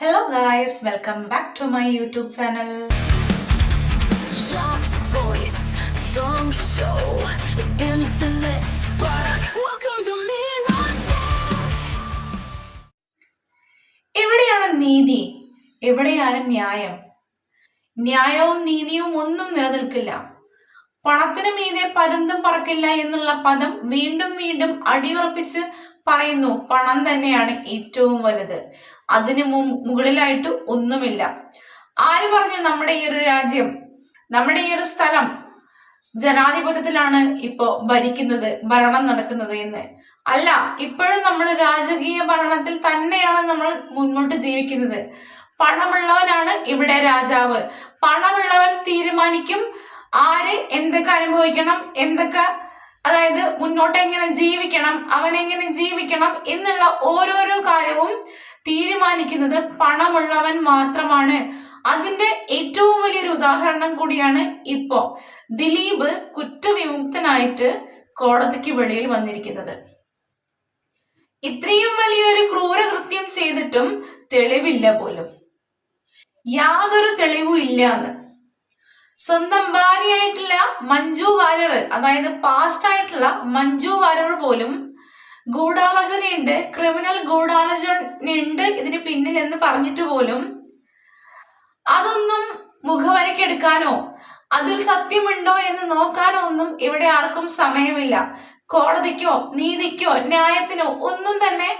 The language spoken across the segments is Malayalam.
Hello guys, welcome back to my YouTube channel എവിടെയാണ് നീതി? എവിടെയാണ് ന്യായം? ന്യായവും നീതിയും ഒന്നും നിലനിൽക്കില്ല. പണത്തിന് മീതെ പരുന്തും പറക്കില്ല എന്നുള്ള പദം വീണ്ടും വീണ്ടും അടിയുറപ്പിച്ച് പറയുന്നു പണം തന്നെയാണ് ഏറ്റവും വലുത്. അതിനു മുകളിലായിട്ട് ഒന്നുമില്ല. ആര് പറഞ്ഞു നമ്മുടെ ഈ ഒരു രാജ്യം നമ്മുടെ ഈ ഒരു സ്ഥലം ജനാധിപത്യത്തിലാണ് ഇപ്പോ ഭരിക്കുന്നത് ഭരണം നടക്കുന്നത് എന്ന്? അല്ല ഇപ്പോഴും നമ്മൾ രാജകീയ ഭരണത്തിൽ തന്നെയാണ് നമ്മൾ മുന്നോട്ട് ജീവിക്കുന്നത്. പണമുള്ളവനാണ് ഇവിടെ രാജാവ്. പണമുള്ളവൻ തീരുമാനിക്കും ആര് എന്തൊക്കെ അനുഭവിക്കണം എന്തൊക്കെ അതായത് മുന്നോട്ട് എങ്ങനെ ജീവിക്കണം അവൻ എങ്ങനെ ജീവിക്കണം എന്നുള്ള ഓരോരോ കാര്യവും തീരുമാനിക്കുന്നത് പണമുള്ളവൻ മാത്രമാണ്. അതിന്റെ ഏറ്റവും വലിയൊരു ഉദാഹരണം കൂടിയാണ് ഇപ്പോ. ദിലീപ് കുറ്റവിമുക്തനായിട്ട് കോടതിക്ക് വെളിയിൽ വന്നിരിക്കുന്നത്. ഇത്രയും വലിയൊരു ക്രൂരകൃത്യം ചെയ്തിട്ടും തെളിവില്ല പോലും. യാതൊരു തെളിവും ഇല്ല എന്ന് സ്വന്തം ഭാര്യയായിട്ടുള്ള മഞ്ജു വാര്യർ അതായത് പാസ്റ്റ് ആയിട്ടുള്ള മഞ്ജു വാര്യർ പോലും ഗൂഢാലോചനയുണ്ട്. ക്രിമിനൽ ഗൂഢാലോചനയുണ്ട്. ഇതിന് പിന്നിൽ എന്ന് പറഞ്ഞിട്ട് പോലും അതൊന്നും മുഖവരക്കെടുക്കാനോ അതിൽ സത്യമുണ്ടോ എന്ന് നോക്കാനോ ഒന്നും ഇവിടെ ആർക്കും സമയമില്ല. കോടതിക്കോ നീതിക്കോ ന്യായത്തിനോ ഒന്നും തന്നെ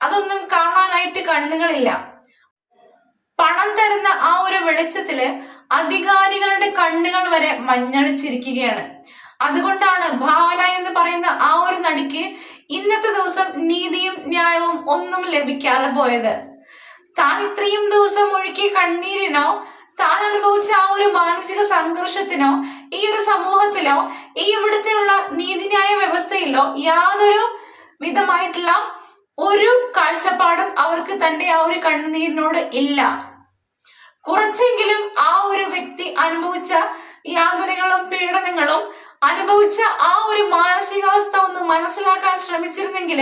അതൊന്നും കാണാനായിട്ട് കണ്ണുകളില്ല. പണം തരുന്ന ആ ഒരു വെളിച്ചത്തിൽ അധികാരികളുടെ കണ്ണുകൾ വരെ മഞ്ഞളിച്ചിരിക്കുകയാണ്. അതുകൊണ്ടാണ് ഭാവന എന്ന് പറയുന്ന ആ ഒരു നടിക്ക് ഇന്നത്തെ ദിവസം നീതിയും ന്യായവും ഒന്നും ലഭിക്കാതെ പോയത്. താൻ ഇത്രയും ദിവസം ഒഴുക്കിയ കണ്ണീരിനോ താൻ അനുഭവിച്ച ആ ഒരു മാനസിക സംഘർഷത്തിനോ ഈ ഒരു സമൂഹത്തിലോ ഈ ഇവിടുത്തെയുള്ള നീതിന്യായ വ്യവസ്ഥയിലോ യാതൊരു വിധമായിട്ടുള്ള ഒരു കാഴ്ചപ്പാടും അവർക്ക് തന്റെ ആ ഒരു കണ്ണുനീരിനോട് ഇല്ല. കുറച്ചെങ്കിലും ആ ഒരു വ്യക്തി അനുഭവിച്ച യാതനകളും പീഡനങ്ങളും അനുഭവിച്ച ആ ഒരു മാനസികാവസ്ഥ ഒന്ന് മനസ്സിലാക്കാൻ ശ്രമിച്ചിരുന്നെങ്കിൽ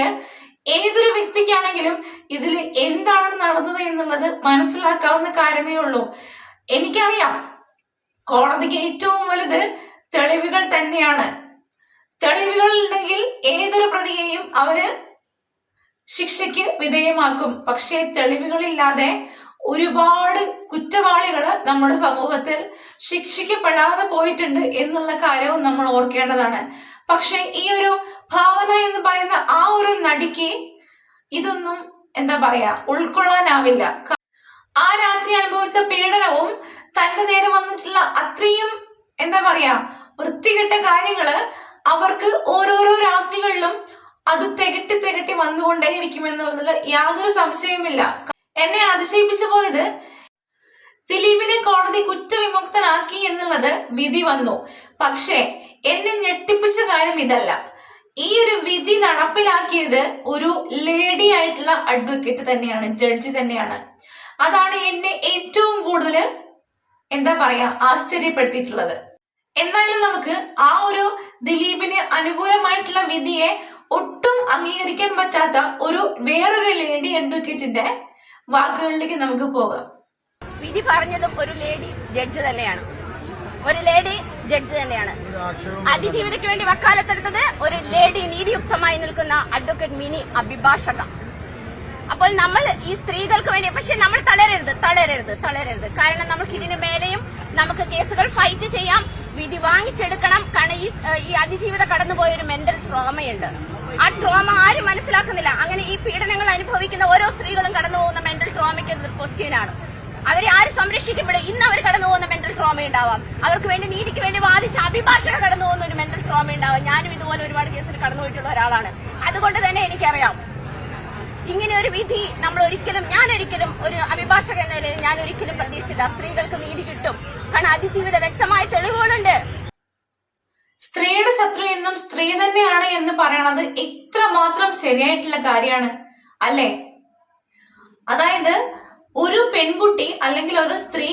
ഏതൊരു വ്യക്തിക്കാണെങ്കിലും ഇതിൽ എന്താണ് നടന്നത് എന്നുള്ളത് മനസ്സിലാക്കാവുന്ന കാര്യമേ ഉള്ളൂ. എനിക്കറിയാം കോടതിക്ക് ഏറ്റവും വലുത് തെളിവുകൾ തന്നെയാണ്. തെളിവുകൾ ഉണ്ടെങ്കിൽ ഏതൊരു പ്രതിയെയും അവർ ശിക്ഷയ്ക്ക് വിധേയമാക്കും. പക്ഷേ തെളിവുകളില്ലാതെ ഒരുപാട് കുറ്റവാളികൾ നമ്മുടെ സമൂഹത്തിൽ ശിക്ഷിക്കപ്പെടാതെ പോയിട്ടുണ്ട് എന്നുള്ള കാര്യവും നമ്മൾ ഓർക്കേണ്ടതാണ്. പക്ഷെ ഈ ഒരു ഭാവന എന്ന് പറയുന്ന ആ ഒരു നടിക്ക് ഇതൊന്നും എന്താ പറയാ ഉൾക്കൊള്ളാനാവില്ല. ആ രാത്രി അനുഭവിച്ച പീഡനവും തന്റെ നേരെ വന്നിട്ടുള്ള അത്രയും എന്താ പറയാ വൃത്തികെട്ട കാര്യങ്ങൾ അവർക്ക് ഓരോരോ രാത്രികളിലും അത് തികട്ടി തികട്ടി വന്നുകൊണ്ടേയിരിക്കും എന്നുള്ളതിൽ യാതൊരു സംശയവുമില്ല. എന്നെ അതിശയിപ്പിച്ചു പോയത്? ദിലീപിനെ കോടതി കുറ്റവിമുക്തനാക്കി എന്നുള്ളത് വിധി വന്നു. പക്ഷേ എന്നെ ഞെട്ടിപ്പിച്ച കാര്യം ഇതല്ല. ഈ ഒരു വിധി നടപ്പിലാക്കിയത് ഒരു ലേഡി ആയിട്ടുള്ള അഡ്വക്കേറ്റ് തന്നെയാണ് ജഡ്ജി തന്നെയാണ്. അതാണ് എന്നെ ഏറ്റവും കൂടുതൽ എന്താ പറയാ ആശ്ചര്യപ്പെടുത്തിയിട്ടുള്ളത്. എന്തായാലും നമുക്ക് ആ ഒരു ദിലീപിന് അനുകൂലമായിട്ടുള്ള വിധിയെ ഒട്ടും അംഗീകരിക്കാൻ പറ്റാത്ത ഒരു വേറൊരു ലേഡി അഡ്വക്കേറ്റിന്റെ വാക്കുകളിലേക്ക് നമുക്ക് പോകാം. വിധി പറഞ്ഞതും ഒരു ലേഡി ജഡ്ജ് തന്നെയാണ്. ഒരു ലേഡി ജഡ്ജ് തന്നെയാണ്. അതിജീവിതയ്ക്ക് വേണ്ടി വക്കാലത്തെടുത്തത് ഒരു ലേഡി നീതിയുക്തമായി നിൽക്കുന്ന അഡ്വക്കേറ്റ് മിനി അഭിഭാഷക. അപ്പോൾ നമ്മൾ ഈ സ്ത്രീകൾക്ക് വേണ്ടി പക്ഷെ നമ്മൾ തളരരുത് തളരരുത് തളരരുത്. കാരണം നമുക്ക് ഇതിന് മേലെയും നമുക്ക് കേസുകൾ ഫൈറ്റ് ചെയ്യാം വിധി വാങ്ങിച്ചെടുക്കണം. കാരണം ഈ അതിജീവിത കടന്നുപോയ ഒരു മെന്റൽ ട്രോമയുണ്ട് ആ ട്രോമ ആരും മനസ്സിലാക്കുന്നില്ല. അങ്ങനെ ഈ പീഡനങ്ങൾ അനുഭവിക്കുന്ന ഓരോ സ്ത്രീകളും കടന്നു പോകുന്ന മെന്റൽ ട്രോമയ്ക്ക് ക്വസ്റ്റ്യൻ ആണ്. അവരെ ആര് സംരക്ഷിക്കപ്പെടും? ഇന്ന് അവർ കടന്നു പോകുന്ന മെന്റൽ ട്രോമ ഉണ്ടാവാം. അവർക്ക് വേണ്ടി നീതിക്ക് വേണ്ടി വാദിച്ച അഭിഭാഷക കടന്നു പോകുന്ന ഒരു മെന്റൽ ട്രോമ ഉണ്ടാവാം. ഞാനും ഇതുപോലെ ഒരുപാട് കേസിൽ കടന്നുപോയിട്ടുള്ള ഒരാളാണ്. അതുകൊണ്ട് തന്നെ എനിക്കറിയാം. ഇങ്ങനെ ഒരു വിധി നമ്മൾ ഒരിക്കലും ഞാൻ ഒരിക്കലും ഒരു അഭിഭാഷക എന്ന നിലയിൽ ഞാൻ ഒരിക്കലും പ്രതീക്ഷിച്ചില്ല. സ്ത്രീകൾക്ക് നീതി കിട്ടും. കാരണം അതിജീവിത വ്യക്തമായ തെളിവുകളുണ്ട്. ശത്രു എന്നും സ്ത്രീ തന്നെയാണ് എന്ന് പറയണത് എത്രമാത്രം ശരിയായിട്ടുള്ള കാര്യമാണ് അല്ലേ? അതായത് ഒരു പെൺകുട്ടി അല്ലെങ്കിൽ ഒരു സ്ത്രീ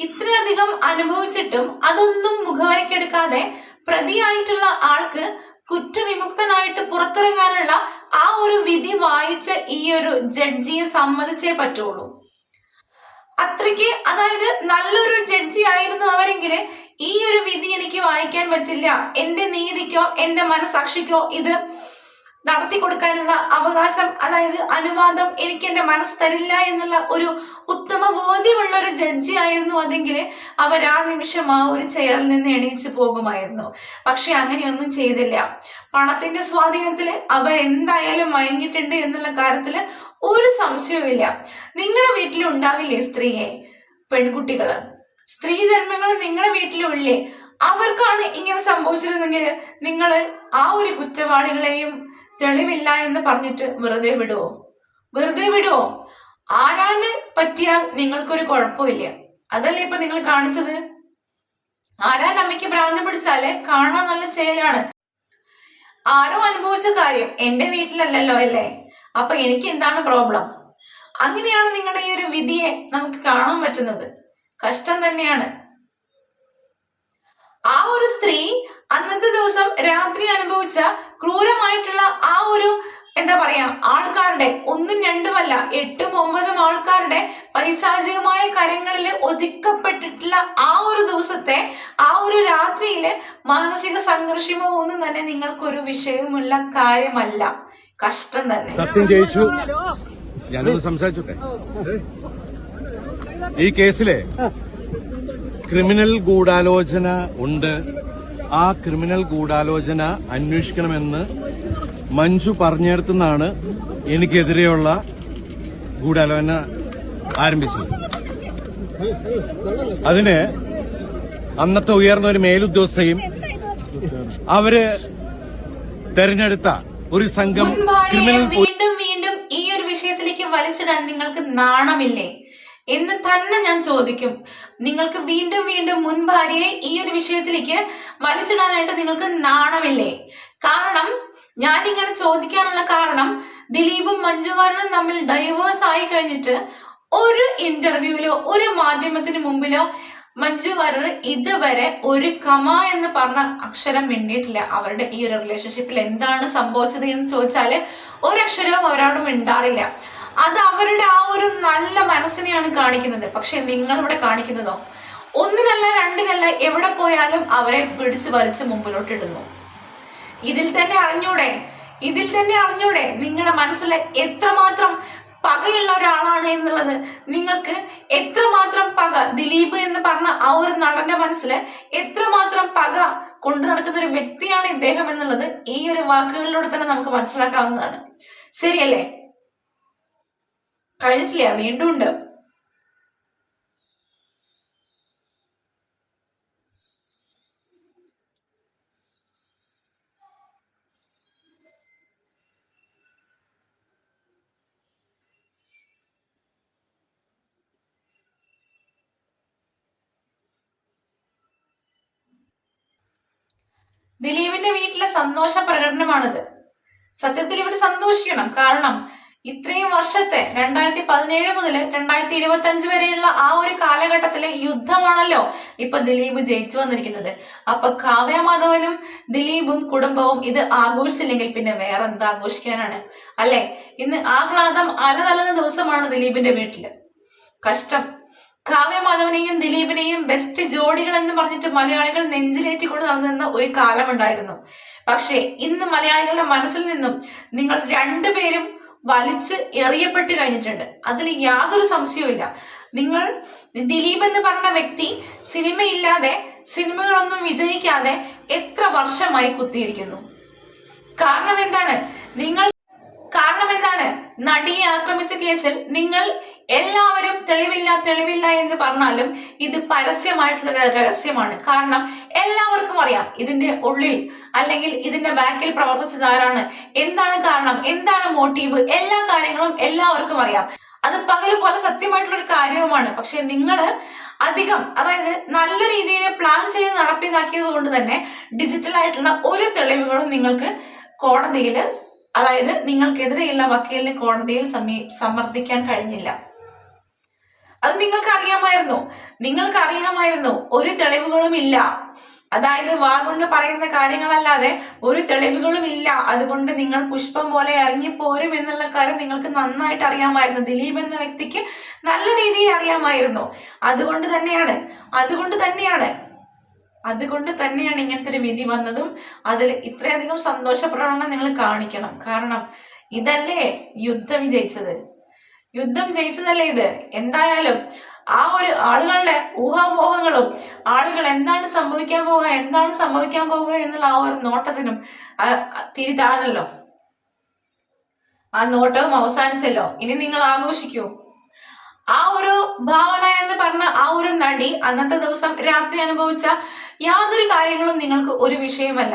ഇത്രയധികം അനുഭവിച്ചിട്ടും അതൊന്നും മുഖവരക്കെടുക്കാതെ പ്രതിയായിട്ടുള്ള ആൾക്ക് കുറ്റവിമുക്തനായിട്ട് പുറത്തിറങ്ങാനുള്ള ആ ഒരു വിധി വായിച്ച ഈ ഒരു ജഡ്ജിയെ സമ്മതിച്ചേ പറ്റുള്ളൂ. അത്രയ്ക്ക് അതായത് നല്ലൊരു ജഡ്ജി ആയിരുന്നു അവരെങ്കിൽ ഈ ഒരു വിധി എനിക്ക് വായിക്കാൻ പറ്റില്ല. എന്റെ നീതിക്കോ എന്റെ മനസാക്ഷിക്കോ ഇത് നടത്തി കൊടുക്കാനുള്ള അവകാശം അതായത് അനുവാദം എനിക്ക് എന്റെ മനസ്സ് തരില്ല എന്നുള്ള ഒരു ഉത്തമ ബോധ്യമുള്ള ഒരു ജഡ്ജി ആയിരുന്നു അതെങ്കിൽ അവർ ആ നിമിഷം ആ ഒരു ചെയറിൽ നിന്ന് എണീച്ചു പോകുമായിരുന്നു. പക്ഷെ അങ്ങനെയൊന്നും ചെയ്തില്ല. പണത്തിന്റെ സ്വാധീനത്തിൽ അവർ എന്തായാലും മയങ്ങിയിട്ടുണ്ട് എന്നുള്ള കാര്യത്തിൽ ഒരു സംശയവുമില്ല. നിങ്ങളുടെ വീട്ടിൽ ഉണ്ടാവില്ലേ സ്ത്രീയെ? പെൺകുട്ടികൾ സ്ത്രീ ജന്മങ്ങൾ നിങ്ങളുടെ വീട്ടിലുള്ളേ. അവർക്കാണ് ഇങ്ങനെ സംഭവിച്ചിരുന്നെങ്കിൽ നിങ്ങൾ ആ ഒരു കുറ്റവാളികളെയും തെളിവില്ല എന്ന് പറഞ്ഞിട്ട് വെറുതെ വിടുവോ? വെറുതെ വിടുവോ? ആരാന് പറ്റിയാൽ നിങ്ങൾക്കൊരു കുഴപ്പമില്ല. അതല്ലേ ഇപ്പൊ നിങ്ങൾ കാണിച്ചത്? ആരാൻ അമ്മയ്ക്ക് ഭ്രാന്ത് പിടിച്ചാൽ? കാണാൻ നല്ല ചേലാണ്. ആരോ അനുഭവിച്ച കാര്യം എന്റെ വീട്ടിലല്ലല്ലോ അല്ലേ? അപ്പൊ എനിക്ക് എന്താണ് പ്രോബ്ലം? അങ്ങനെയാണ് നിങ്ങളുടെ ഈ ഒരു വിധിയെ നമുക്ക് കാണാൻ പറ്റുന്നത്. കഷ്ടം തന്നെയാണ്. ആ ഒരു സ്ത്രീ അന്നത്തെ ദിവസം രാത്രി അനുഭവിച്ച ക്രൂരമായിട്ടുള്ള ആ ഒരു എന്താ പറയാ ആൾക്കാരുടെ ഒന്നും രണ്ടുമല്ല എട്ടും ഒമ്പതും ആൾക്കാരുടെ പൈശാചികമായ കരങ്ങളിൽ ഒതുക്കപ്പെട്ടിട്ടുള്ള ആ ഒരു ദിവസത്തെ ആ ഒരു രാത്രിയിൽ മാനസിക സംഘർഷമോ ഒന്നും തന്നെ നിങ്ങൾക്കൊരു വിഷയമുള്ള കാര്യമല്ല. കഷ്ടം തന്നെ. സത്യം ജയിച്ചു. ഞാനത് സംസാരിച്ചോട്ടെ? ഈ കേസിലെ ക്രിമിനൽ ഗൂഢാലോചന ഉണ്ട്. ആ ക്രിമിനൽ ഗൂഢാലോചന അന്വേഷിക്കണമെന്ന് മഞ്ജു പറഞ്ഞിടത്തുനിന്നാണ് എനിക്കെതിരെയുള്ള ഗൂഢാലോചന ആരംഭിച്ചത്. അതിന് അന്നത്തെ ഉയർന്ന ഒരു മേലുദ്യോഗസ്ഥയും അവർ തെരഞ്ഞെടുത്ത ഒരു സംഘം ക്രിമിനൽ വീണ്ടും വീണ്ടും ഈ ഒരു വിഷയത്തിലേക്ക് വലിച്ചിടാൻ നിങ്ങൾക്ക് നാണമില്ലേ? എന്ന് തന്നെ ഞാൻ ചോദിക്കും. നിങ്ങൾക്ക് വീണ്ടും വീണ്ടും മുൻ ഭാര്യയെ ഈ ഒരു വിഷയത്തിലേക്ക് വലിച്ചിടാനായിട്ട് നിങ്ങൾക്ക് നാണമില്ലേ? കാരണം ഞാൻ ഇങ്ങനെ ചോദിക്കാനുള്ള കാരണം ദിലീപും മഞ്ജുവാരനും തമ്മിൽ ഡൈവേഴ്സ് ആയി കഴിഞ്ഞിട്ട് ഒരു ഇന്റർവ്യൂവിലോ ഒരു മാധ്യമത്തിന് മുമ്പിലോ മഞ്ജു വാര്യർ ഇതുവരെ ഒരു കമ എന്ന് പറഞ്ഞ അക്ഷരം മിണ്ടിയിട്ടില്ല. അവരുടെ ഈ ഒരു റിലേഷൻഷിപ്പിൽ എന്താണ് സംഭവിച്ചത് എന്ന് ചോദിച്ചാൽ ഒരക്ഷരവും അവരോട് മിണ്ടാറില്ല. അത് അവരുടെ ആ ഒരു നല്ല മനസ്സിനെയാണ് കാണിക്കുന്നത്. പക്ഷെ നിങ്ങൾ ഇവിടെ കാണിക്കുന്നതോ? ഒന്നിനല്ല രണ്ടിനല്ല എവിടെ പോയാലും അവരെ പിടിച്ച് വലിച്ച് മുമ്പിലോട്ട് ഇടുന്നു ഇതിൽ തന്നെ അറിഞ്ഞൂടെ? ഇതിൽ തന്നെ അറിഞ്ഞൂടെ? നിങ്ങളുടെ മനസ്സിൽ എത്രമാത്രം പകയുള്ള ഒരാളാണ് എന്നുള്ളത്? നിങ്ങൾക്ക് എത്രമാത്രം പക? ദിലീപ് എന്ന് പറഞ്ഞ ആ ഒരു നടന്റെ മനസ്സിൽ എത്രമാത്രം പക കൊണ്ടു നടക്കുന്ന ഒരു വ്യക്തിയാണ് ഇദ്ദേഹം എന്നുള്ളത് ഈ ഒരു വാക്കുകളിലൂടെ തന്നെ നമുക്ക് മനസ്സിലാക്കാവുന്നതാണ്. ശരിയല്ലേ? കഴിഞ്ഞിട്ടില്ല? വീണ്ടും ഉണ്ട്. ദിലീപിന്റെ വീട്ടിലെ സന്തോഷ പ്രകടനമാണിത്. സത്യത്തിൽ ഇവിടെ സന്തോഷിക്കണം. കാരണം ഇത്രയും വർഷത്തെ രണ്ടായിരത്തി പതിനേഴ് മുതൽ രണ്ടായിരത്തി ഇരുപത്തി അഞ്ച് വരെയുള്ള ആ ഒരു കാലഘട്ടത്തിലെ യുദ്ധമാണല്ലോ ഇപ്പൊ ദിലീപ് ജയിച്ചു വന്നിരിക്കുന്നത്. അപ്പൊ കാവ്യ മാധവനും ദിലീപും കുടുംബവും ഇത് ആഘോഷിച്ചില്ലെങ്കിൽ പിന്നെ വേറെ എന്ത് ആഘോഷിക്കാനാണ്? അല്ലെ? ഇന്ന് ആഹ്ലാദം അലതല്ലുന്ന ദിവസമാണ് ദിലീപിന്റെ വീട്ടിൽ. കഷ്ടം. കാവ്യമാധവനെയും ദിലീപിനെയും ബെസ്റ്റ് ജോഡികൾ എന്ന് പറഞ്ഞിട്ട് മലയാളികൾ നെഞ്ചിലേറ്റിക്കൊണ്ട് നടന്നിരുന്ന ഒരു കാലമുണ്ടായിരുന്നു. പക്ഷേ ഇന്ന് മലയാളികളുടെ മനസ്സിൽ നിന്നും നിങ്ങൾ രണ്ടുപേരും വലിച്ച് എറിയപ്പെട്ട് കഴിഞ്ഞിട്ടുണ്ട്. അതിൽ യാതൊരു സംശയവുമില്ല നിങ്ങൾ ദിലീപ് എന്ന് പറഞ്ഞ വ്യക്തി സിനിമയില്ലാതെ സിനിമകളൊന്നും വിജയിക്കാതെ എത്ര വർഷമായി കുത്തിയിരിക്കുന്നു? കാരണം എന്താണ്? നിങ്ങൾ കാരണം എന്താണ്? നടിയെ ആക്രമിച്ച കേസിൽ നിങ്ങൾ എല്ലാവരും തെളിവില്ല തെളിവില്ല എന്ന് പറഞ്ഞാലും ഇത് പരസ്യമായിട്ടുള്ള രഹസ്യമാണ്. കാരണം എല്ലാവർക്കും അറിയാം ഇതിന്റെ ഉള്ളിൽ അല്ലെങ്കിൽ ഇതിന്റെ ബാക്കിൽ പ്രവർത്തിച്ചത് ആരാണ്. എന്താണ് കാരണം? എന്താണ് മോട്ടീവ്? എല്ലാ കാര്യങ്ങളും എല്ലാവർക്കും അറിയാം. അത് പകൽ പോലെ സത്യമായിട്ടുള്ള ഒരു കാര്യവുമാണ്. പക്ഷെ നിങ്ങൾ അധികം അതായത് നല്ല രീതിയിൽ പ്ലാൻ ചെയ്ത് നടപ്പിലാക്കിയത് കൊണ്ട് തന്നെ ഡിജിറ്റൽ ആയിട്ടുള്ള ഒരു തെളിവുകളും നിങ്ങൾക്ക് കോടതിയിൽ അതായത് നിങ്ങൾക്കെതിരെയുള്ള വക്കീലിനെ കോടതിയിൽ സമീ സമർത്ഥിക്കാൻ കഴിഞ്ഞില്ല. അത് നിങ്ങൾക്ക് അറിയാമായിരുന്നു നിങ്ങൾക്ക് ഒരു തെളിവുകളും ഇല്ല. അതായത് വാഗുണ്ട് പറയുന്ന കാര്യങ്ങളല്ലാതെ ഒരു തെളിവുകളും ഇല്ല. അതുകൊണ്ട് നിങ്ങൾ പുഷ്പം പോലെ ഇറങ്ങിപ്പോരും എന്നുള്ള കാര്യം നിങ്ങൾക്ക് നന്നായിട്ട് അറിയാമായിരുന്നു. ദിലീപ് എന്ന വ്യക്തിക്ക് നല്ല രീതിയിൽ അറിയാം അറിയാമായിരുന്നു. അതുകൊണ്ട് തന്നെയാണ്. അതുകൊണ്ട് തന്നെയാണ്. അതുകൊണ്ട് തന്നെയാണ് ഇങ്ങനത്തെ ഒരു വിധി വന്നതും അതിൽ ഇത്രയധികം സന്തോഷപ്രകടനം നിങ്ങൾ കാണിക്കണം. കാരണം ഇതല്ലേ യുദ്ധം ജയിച്ചത് യുദ്ധം ജയിച്ചതല്ലേ ഇത്? എന്തായാലും ആ ഒരു ആളുകളുടെ ഊഹാമോഹങ്ങളും ആളുകൾ എന്താണ് സംഭവിക്കാൻ പോവുക എന്താണ് സംഭവിക്കാൻ പോവുക എന്നുള്ള ആ ഒരു നോട്ടത്തിനും തിരിതാണല്ലോ ആ നോട്ടവും അവസാനിച്ചല്ലോ. ഇനി നിങ്ങൾ ആഘോഷിക്കൂ. ആ ഒരു ഭാവന എന്ന് പറഞ്ഞ ആ ഒരു നടി അന്നത്തെ ദിവസം രാത്രി അനുഭവിച്ച യാതൊരു കാര്യങ്ങളും നിങ്ങൾക്ക് ഒരു വിഷയമല്ല.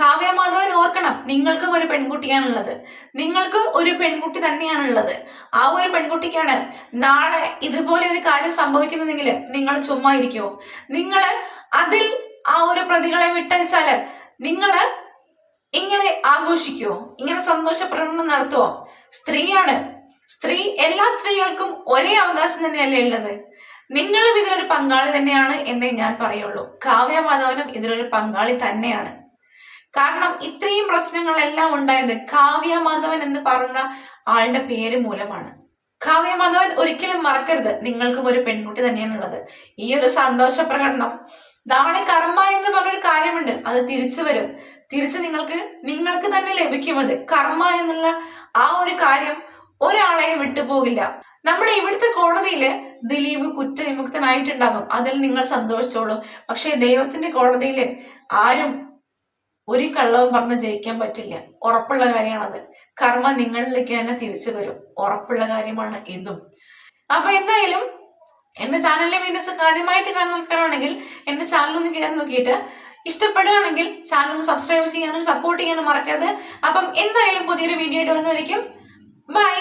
കാവ്യ മാധവൻ ഓർക്കണം നിങ്ങൾക്കും ഒരു പെൺകുട്ടിയാണുള്ളത് നിങ്ങൾക്കും ഒരു പെൺകുട്ടി തന്നെയാണുള്ളത് ആ ഒരു പെൺകുട്ടിക്കാണ് നാളെ ഇതുപോലെ ഒരു കാര്യം സംഭവിക്കുന്നെങ്കിൽ നിങ്ങൾ ചുമ്മാ ഇരിക്കുമോ നിങ്ങൾ അതിൽ ആ ഒരു പ്രതികളെ വിട്ടയച്ചാൽ നിങ്ങൾ ഇങ്ങനെ ആഘോഷിക്കുവോ ഇങ്ങനെ സന്തോഷ പ്രകടനം നടത്തുവോ? സ്ത്രീയാണ് സ്ത്രീ എല്ലാ സ്ത്രീകൾക്കും ഒരേ അവകാശം തന്നെയല്ലേ ഉള്ളത്? നിങ്ങളും ഇതിലൊരു പങ്കാളി തന്നെയാണ് എന്നേ ഞാൻ പറയുള്ളൂ. കാവ്യ മാധവനും ഇതിലൊരു പങ്കാളി തന്നെയാണ്. കാരണം ഇത്രയും പ്രശ്നങ്ങളെല്ലാം ഉണ്ടായത് കാവ്യ മാധവൻ എന്ന് പറഞ്ഞ ആളുടെ പേര് മൂലമാണ്. കാവ്യ മാധവൻ ഒരിക്കലും മറക്കരുത്. നിങ്ങൾക്കും ഒരു പെൺകുട്ടി തന്നെയാണുള്ളത്. ഈ ഒരു സന്തോഷ പ്രകടനം നാളെ കർമ്മ എന്ന് പറഞ്ഞൊരു കാര്യമുണ്ട്. അത് തിരിച്ചു വരും. തിരിച്ച് നിങ്ങൾക്ക് നിങ്ങൾക്ക് തന്നെ ലഭിക്കും അത്. കർമ്മ എന്നുള്ള ആ ഒരു കാര്യം ഒരാളെയും വിട്ടുപോകില്ല നമ്മുടെ ഇവിടുത്തെ കോടതിയിൽ ദിലീപ് കുറ്റവിമുക്തനായിട്ടുണ്ടാകും. അതിൽ നിങ്ങൾ സന്തോഷിച്ചോളൂ. പക്ഷേ ദൈവത്തിന്റെ കോടതിയിൽ ആരും ഒരു കള്ളവും പറഞ്ഞ് ജയിക്കാൻ പറ്റില്ല. ഉറപ്പുള്ള കാര്യമാണത്. കർമ്മ നിങ്ങളിലേക്ക് തന്നെ തിരിച്ചു വരും. ഉറപ്പുള്ള കാര്യമാണ് ഇതും. അപ്പൊ എന്തായാലും എന്റെ ചാനലിലെ വീഡിയോസ് ആദ്യമായിട്ട് കാണാൻ നോക്കാനാണെങ്കിൽ എന്റെ ചാനൽ ഒന്ന് കയറി നോക്കിയിട്ട് ഇഷ്ടപ്പെടുകയാണെങ്കിൽ ചാനൽ ഒന്ന് സബ്സ്ക്രൈബ് ചെയ്യാനും സപ്പോർട്ട് ചെയ്യാനും മറക്കരുത്. അപ്പം എന്തായാലും പുതിയൊരു വീഡിയോ ആയിട്ട് വന്നു വിളിക്കും ബൈ